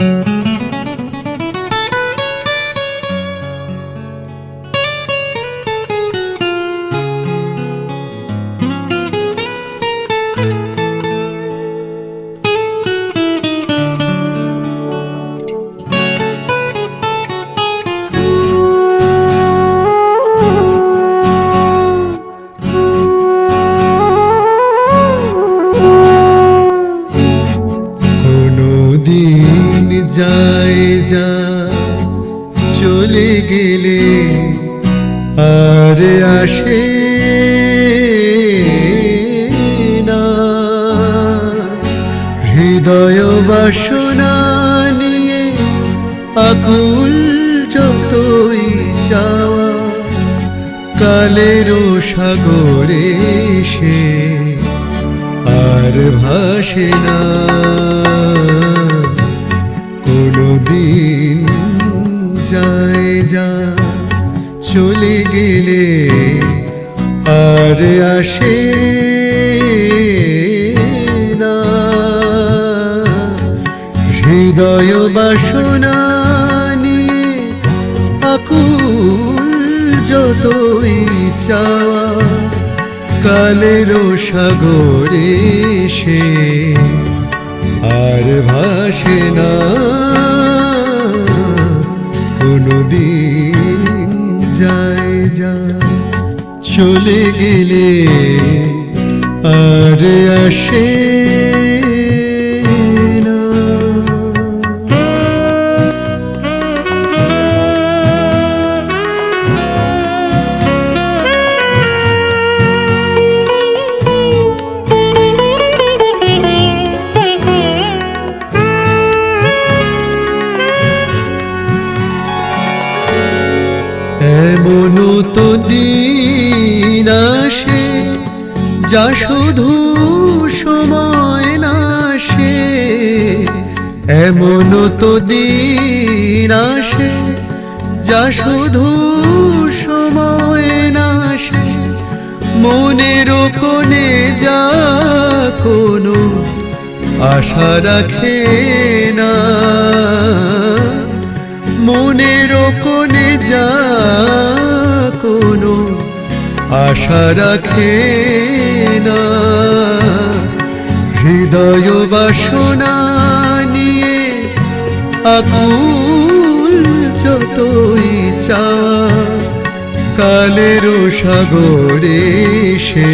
কোনো যায় যা চলে গেলে আর আসে না। হৃদয় বাসনা নিয়ে আকুল যতই চাওয়া কালেরও সাগরে সে আর ভাসে না। চলে গেলে আর আসে না। হৃদয় বাসনা নিয়ে আকুল যতই চাওয়া কালেরও সাগরে সে আর ভাসে না। যা চলে গেলে আর আসে এমনও তো দিন আসে, যা শুধু সময় না সে এমনও তো দিন আসে, যা শুধু সময় না সে মনের কোণে যা কোনো আশা রাখে না। মনের কোণে আশা রাখে না। হৃদয় বাসনা নিয়ে আকুল যতই চা কালেরও সাগরে সে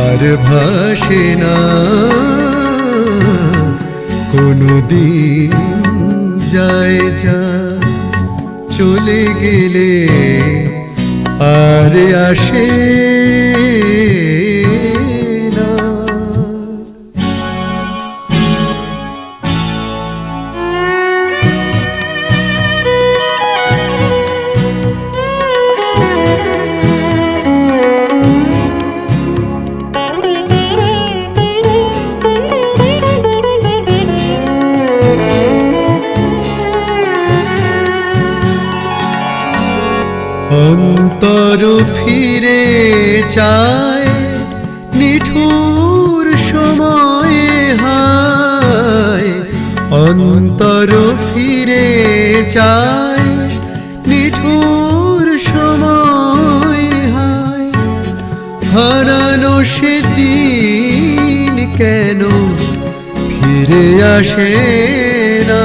আর ভাসে না। কোনো দিন যায় যা, চলে গেলে আর আসে অন্তর ফিরে চায় নিঠুর সময়ে হায়। অন্তর ফিরে চায় নিঠুর সময় হায়। হারানো সে দিন কেন ফিরে আসে না?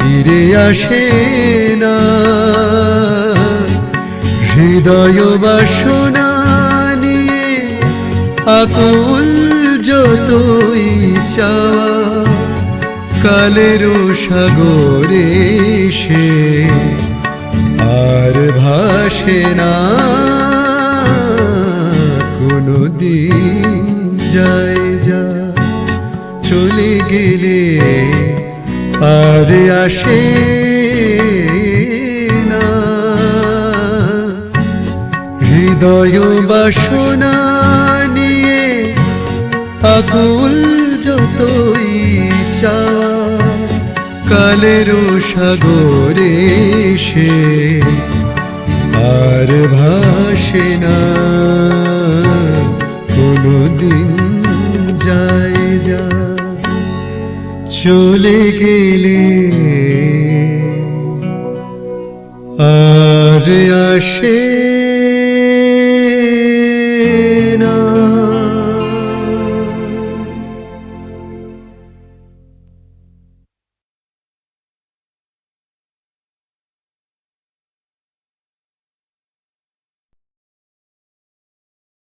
ফিরে আসে না। হৃদয় বাসনা নিয়ে আকুল যতই চাওয়া কালেরও সাগরে সে আর ভাসে না। আসে না। হৃদয় বাসনা নিয়ে আকুল যতই চাওয়া কালেরও সাগরে সে আর ভাসে না। চলে গেলে। আর আসে